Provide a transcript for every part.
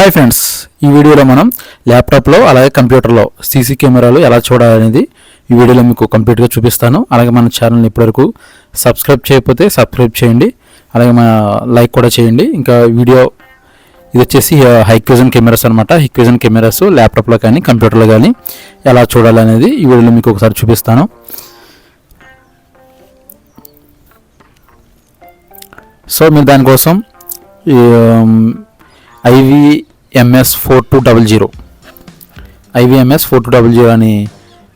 Hi friends ఈ వీడియోలో మనం ల్యాప్టాప్లో అలాగే కంప్యూటర్లో సీసీ కెమెరాలు ఎలా చూడాలనేది ఈ వీడియోలో మీకు కంప్లీట్గా చూపిస్తాను. అలాగే మన ఛానల్ని ఇప్పటివరకు సబ్స్క్రైబ్ చేయకపోతే సబ్స్క్రైబ్ చేయండి. అలాగే మన లైక్ కూడా చేయండి. ఇంకా వీడియో ఇది వచ్చేసి హైక్విజన్ కెమెరాస్ అనమాట హైక్విజన్ కెమెరాస్ ల్యాప్టాప్లో కానీ కంప్యూటర్లో కానీ ఎలా చూడాలనేది ఈ వీడియోలో మీకు ఒకసారి చూపిస్తాను. సో మీరు దానికోసం MS four two double zero IVMS four two double zero అని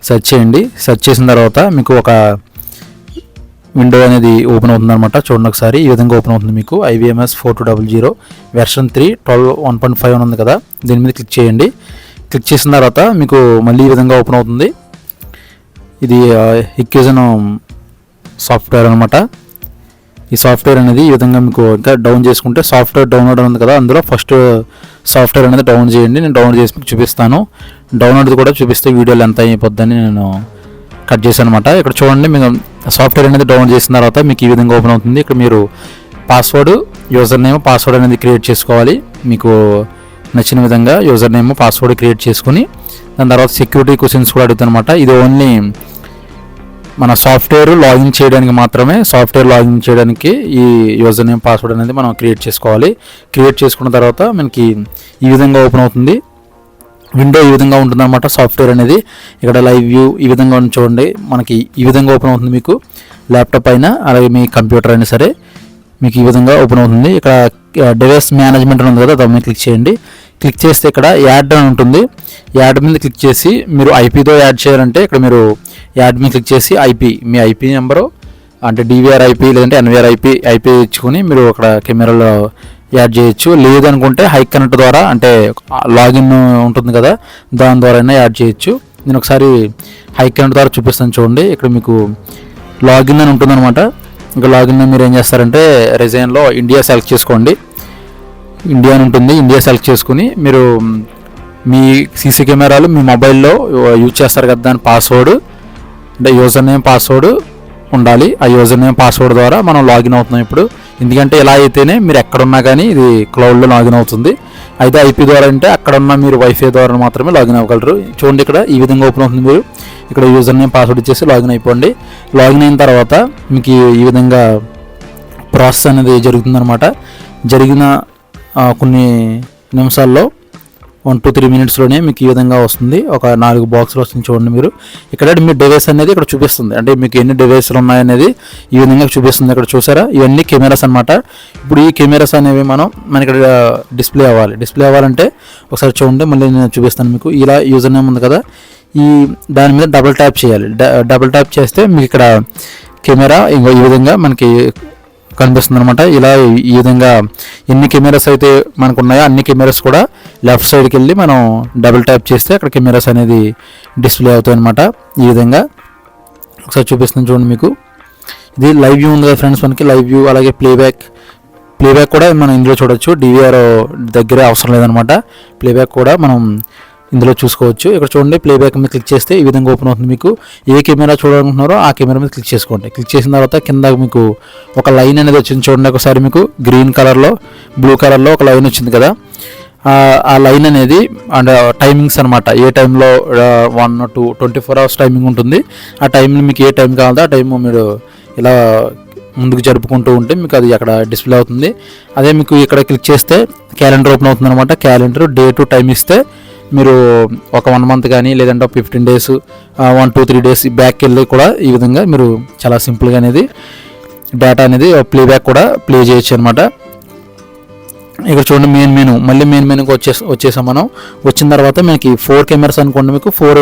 సెర్చ్ చేయండి. సెర్చ్ చేసిన తర్వాత మీకు ఒక విండో అనేది ఓపెన్ అవుతుందన్నమాట. చూడండి ఒకసారి. ఈ విధంగా ఓపెన్ అవుతుంది మీకు IVMS four two double zero version three twelve one point five ఉంది కదా. దీని మీద క్లిక్ చేయండి. క్లిక్ చేసిన తర్వాత మీకు మళ్ళీ ఈ విధంగా ఓపెన్ అవుతుంది. ఇది ఎక్యూజన్ సాఫ్ట్వేర్ అనమాట ఈ సాఫ్ట్వేర్ అనేది ఈ విధంగా మీకు ఇంకా డౌన్ చేసుకుంటే సాఫ్ట్వేర్ డౌన్లోడ్ ఉంది కదా అందులో ఫస్ట్ సాఫ్ట్వేర్ అనేది డౌన్ చేయండి నేను డౌన్లోడ్ చేసి మీకు చూపిస్తాను. డౌన్లోడ్ కూడా చూపిస్తే వీడియోలు ఎంత అయిపోద్దని నేను కట్ చేశాను అనమాట ఇక్కడ చూడండి మీకు సాఫ్ట్వేర్ అనేది డౌన్లోడ్ చేసిన తర్వాత మీకు ఈ విధంగా ఓపెన్ అవుతుంది. ఇక్కడ మీరు పాస్వర్డ్ యూజర్ నేమ్ పాస్వర్డ్ అనేది క్రియేట్ చేసుకోవాలి. మీకు నచ్చిన విధంగా యూజర్ నేమ్ పాస్వర్డ్ క్రియేట్ చేసుకుని దాని తర్వాత సెక్యూరిటీ క్వశ్చన్స్ కూడా అడుగుతాను అనమాట ఇది ఓన్లీ మన సాఫ్ట్వేర్ లాగిన్ చేయడానికి మాత్రమే సాఫ్ట్వేర్ లాగిన్ చేయడానికి ఈ యూజర్ నేమ్ పాస్వర్డ్ అనేది మనం క్రియేట్ చేసుకోవాలి. క్రియేట్ చేసుకున్న తర్వాత మనకి ఈ విధంగా ఓపెన్ అవుతుంది. విండో ఈ విధంగా ఉంటుందన్నమాట సాఫ్ట్వేర్ అనేది. ఇక్కడ లైవ్ వ్యూ ఈ విధంగా ఉంది చూడండి. మనకి ఈ విధంగా ఓపెన్ అవుతుంది మీకు. ల్యాప్టాప్ అయినా అలాగే మీ కంప్యూటర్ అయినా సరే మీకు ఈ విధంగా ఓపెన్ అవుతుంది. ఇక్కడ డివైస్ మేనేజ్మెంట్ ఉంది కదా దాని మీద క్లిక్ చేయండి. క్లిక్ చేస్తే ఇక్కడ యాడ్ అని ఉంటుంది. యాడ్ మీద క్లిక్ చేసి మీరు ఐపీతో యాడ్ చేయాలంటే ఇక్కడ మీరు యాడ్ మీద క్లిక్ చేసి ఐపీ మీ ఐపీ నెంబరు అంటే డివిఆర్ ఐపీ లేదంటే ఎన్విఆర్ ఐపీ ఐపీ ఇచ్చుకొని మీరు అక్కడ కెమెరాలో యాడ్ చేయొచ్చు. లేదనుకుంటే హై కనెక్ట్ ద్వారా అంటే లాగిన్ ఉంటుంది కదా దాని ద్వారా అయినా యాడ్ చేయొచ్చు. నేను ఒకసారి హై కనెక్ట్ ద్వారా చూపిస్తాను చూడండి. ఇక్కడ మీకు లాగిన్ అని ఉంటుందన్నమాట. ఇంకా లాగిన్ మీరు ఏం చేస్తారంటే రిజైన్లో ఇండియా సెలెక్ట్ చేసుకోండి. ఇండియా అని ఉంటుంది ఇండియా సెలెక్ట్ చేసుకుని మీరు మీ సీసీ కెమెరాలు మీ మొబైల్లో యూజ్ చేస్తారు కదా దాని పాస్వర్డ్ అంటే యూజర్ నేమ్ పాస్వర్డ్ ఉండాలి. ఆ యూజర్ నేమ్ పాస్వర్డ్ ద్వారా మనం లాగిన్ అవుతున్నాం ఇప్పుడు. ఎందుకంటే ఇలా అయితేనే మీరు ఎక్కడున్నా కానీ ఇది క్లౌడ్లో లాగిన్ అవుతుంది. అయితే ఐపీ ద్వారా అంటే అక్కడ ఉన్న మీరు వైఫై ద్వారా మాత్రమే లాగిన్ అవ్వగలరు. చూడండి ఇక్కడ ఈ విధంగా ఓపెన్ అవుతుంది మీరు. ఇక్కడ యూజర్ నేమ్ పాస్వర్డ్ ఇచ్చేసి లాగిన్ అయిపోండి. లాగిన్ అయిన తర్వాత మీకు ఈ- విధంగా ప్రాసెస్ అనేది జరుగుతుందన్నమాట. జరిగిన కొన్ని నిమిషాల్లో వన్ టూ త్రీ మినిట్స్లోనే మీకు ఈ విధంగా వస్తుంది. ఒక నాలుగు బాక్సులు వస్తుంది చూడండి మీరు. ఇక్కడ మీ డివైస్ అనేది ఇక్కడ చూపిస్తుంది. అంటే మీకు ఎన్ని డివైస్లు ఉన్నాయనేది ఈ విధంగా చూపిస్తుంది. ఇక్కడ చూసారా? ఇవన్నీ కెమెరాస్ అన్నమాట. ఇప్పుడు ఈ కెమెరాస్ అనేవి మనం మనకి ఇక్కడ డిస్ప్లే అవ్వాలి. డిస్ప్లే అవ్వాలంటే ఒకసారి చూడండి. మళ్ళీ నేను చూపిస్తాను మీకు. ఇలా యూజర్ నేమ్ ఉంది కదా. ఈ దాని మీద డబుల్ ట్యాప్ చేయాలి. డబుల్ ట్యాప్ చేస్తే మీకు ఇక్కడ కెమెరా ఇంకో ఈ విధంగా మనకి కనిపిస్తుంది అనమాట ఇలా ఈ విధంగా ఎన్ని కెమెరాస్ అయితే మనకు ఉన్నాయో అన్ని కెమెరాస్ కూడా లెఫ్ట్ సైడ్కి వెళ్ళి మనం డబుల్ ట్యాప్ చేస్తే అక్కడ కెమెరాస్ అనేది డిస్ప్లే అవుతాయి అనమాట ఈ విధంగా ఒకసారి చూపిస్తున్నాను చూడండి మీకు. ఇది లైవ్ వ్యూ ఉంది కదా ఫ్రెండ్స్ మనకి. లైవ్ వ్యూ అలాగే ప్లేబ్యాక్. ప్లేబ్యాక్ కూడా మనం ఇందులో చూడొచ్చు. డివిఆర్ దగ్గరే అవసరం లేదనమాట ప్లేబ్యాక్ కూడా మనం ఇందులో చూసుకోవచ్చు. ఇక్కడ చూడండి ప్లేబ్యాక్ మీద క్లిక్ చేస్తే ఈ విధంగా ఓపెన్ అవుతుంది మీకు. ఏ కెమెరా చూడాలనుకుంటున్నారో ఆ కెమెరా మీద క్లిక్ చేసుకోండి. క్లిక్ చేసిన తర్వాత కింద మీకు ఒక లైన్ అనేది వచ్చింది చూడండి ఒకసారి మీకు. గ్రీన్ కలర్లో బ్లూ కలర్లో ఒక లైన్ వచ్చింది కదా. ఆ- లైన్ అనేది అండ్ టైమింగ్స్ అనమాట ఏ టైంలో one two twenty four hours timing ఉంటుంది. ఆ టైంలో మీకు ఏ టైం కావాలో ఆ టైం మీరు ఇలా ముందుకు జరుపుకుంటూ ఉంటే మీకు అది అక్కడ డిస్ప్లే అవుతుంది. అదే మీకు ఇక్కడ క్లిక్ చేస్తే క్యాలెండర్ ఓపెన్ అవుతుంది అనమాట క్యాలెండర్ డే టు టైం ఇస్తే మీరు ఒక వన్ మంత్ కానీ లేదంటే fifteen days one two three days back వెళ్ళి కూడా ఈ విధంగా మీరు చాలా సింపుల్గా అనేది డేటా అనేది ప్లేబ్యాక్ కూడా ప్లే చేయొచ్చు అనమాట ఇక్కడ చూడండి మెయిన్ మెనూ మళ్ళీ మెయిన్ మెనూకి వచ్చే వచ్చేసాం మనం. వచ్చిన తర్వాత మనకి ఫోర్ కెమెరాస్ అనుకోండి మీకు. ఫోర్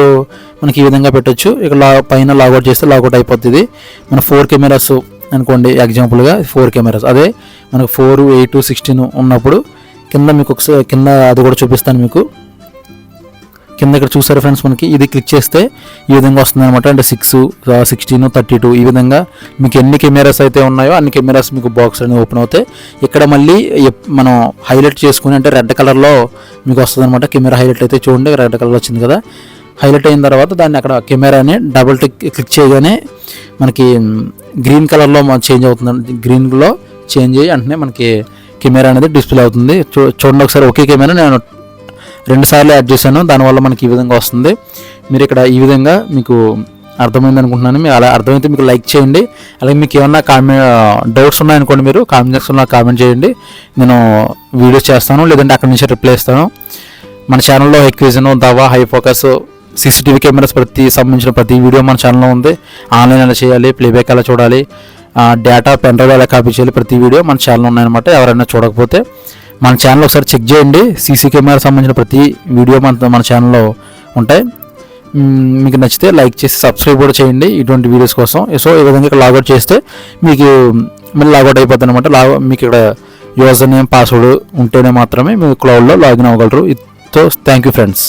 మనకి ఈ విధంగా పెట్టచ్చు. ఇక్కడ లా పైన లాగౌట్ చేస్తే లాగౌట్ అయిపోతుంది మన ఫోర్ కెమెరాస్ అనుకోండి ఎగ్జాంపుల్గా ఫోర్ కెమెరాస్ అదే మనకు ఫోర్ ఎయిట్ సిక్స్టీన్ ఉన్నప్పుడు కింద మీకు ఒకసారి కింద అది కూడా చూపిస్తాను మీకు. కింద ఇక్కడ చూసారు ఫ్రెండ్స్ మనకి? ఇది క్లిక్ చేస్తే ఈ విధంగా వస్తుంది అనమాట అంటే సిక్స్ సిక్స్టీన్ థర్టీ టూ ఈ విధంగా మీకు ఎన్ని కెమెరాస్ అయితే ఉన్నాయో అన్ని కెమెరాస్ మీకు బాక్స్ అనేది ఓపెన్ అవుతాయి. ఇక్కడ మళ్ళీ ఎప్- మనం హైలైట్ చేసుకుని అంటే రెడ్ కలర్లో మీకు వస్తుంది అనమాట కెమెరా హైలైట్ అయితే చూడండి రెడ్ కలర్ వచ్చింది కదా. హైలైట్ అయిన తర్వాత దాన్ని అక్కడ కెమెరాని డబుల్ టిక్ క్లిక్ చేయగానే మనకి గ్రీన్ కలర్లో చేంజ్ అవుతుంది గ్రీన్లో చేంజ్ అయ్యి వెంటనే మనకి కెమెరా అనేది డిస్ప్లే అవుతుంది. చూ చూడండి ఒకసారి ఒకే కెమెరా నేను రెండు సార్లు యాడ్ చేశాను. దానివల్ల మనకి ఈ విధంగా వస్తుంది. మీరు ఇక్కడ ఈ విధంగా మీకు అర్థమైంది అనుకుంటున్నాను. మీరు అలా అర్థమైతే మీకు లైక్ చేయండి. అలాగే మీకు ఏమన్నా కామెంట్ డౌట్స్ ఉన్నాయనుకోండి మీరు కామెంట్ సెక్షన్లో కామెంట్ చేయండి. నేను వీడియోస్ చేస్తాను లేదంటే అక్కడి నుంచి రిప్లై ఇస్తాను. మన ఛానల్లో ఎక్విజన్ Dahua hi focus CCTV cameras ప్రతి సంబంధించిన ప్రతి వీడియో మన ఛానల్లో ఉంది. ఆన్లైన్ ఎలా చేయాలి ప్లేబ్యాక్ ఎలా చూడాలి. డేటా పెన్ డ్రైవ్ ఎలా కాపీ చేయాలి. ప్రతి వీడియో మన ఛానల్ ఉన్నాయన్నమాట. ఎవరైనా చూడకపోతే మన ఛానల్ ఒకసారి చెక్ చేయండి. సీసీ కెమెరా సంబంధించిన ప్రతి వీడియో మన మన ఛానల్లో ఉంటాయి. మీకు నచ్చితే లైక్ చేసి సబ్స్క్రైబ్ కూడా చేయండి ఇటువంటి వీడియోస్ కోసం. సో ఈ విధంగా ఇక్కడ లాగౌట్ చేస్తే మీకు మళ్ళీ లాగౌట్ అయిపోతుంది అనమాట లాగ్ మీకు ఇక్కడ యూజర్ నేమ్ పాస్వర్డ్ ఉంటేనే మాత్రమే మీరు క్లౌడ్లో login అవ్వగలరు. So thank you friends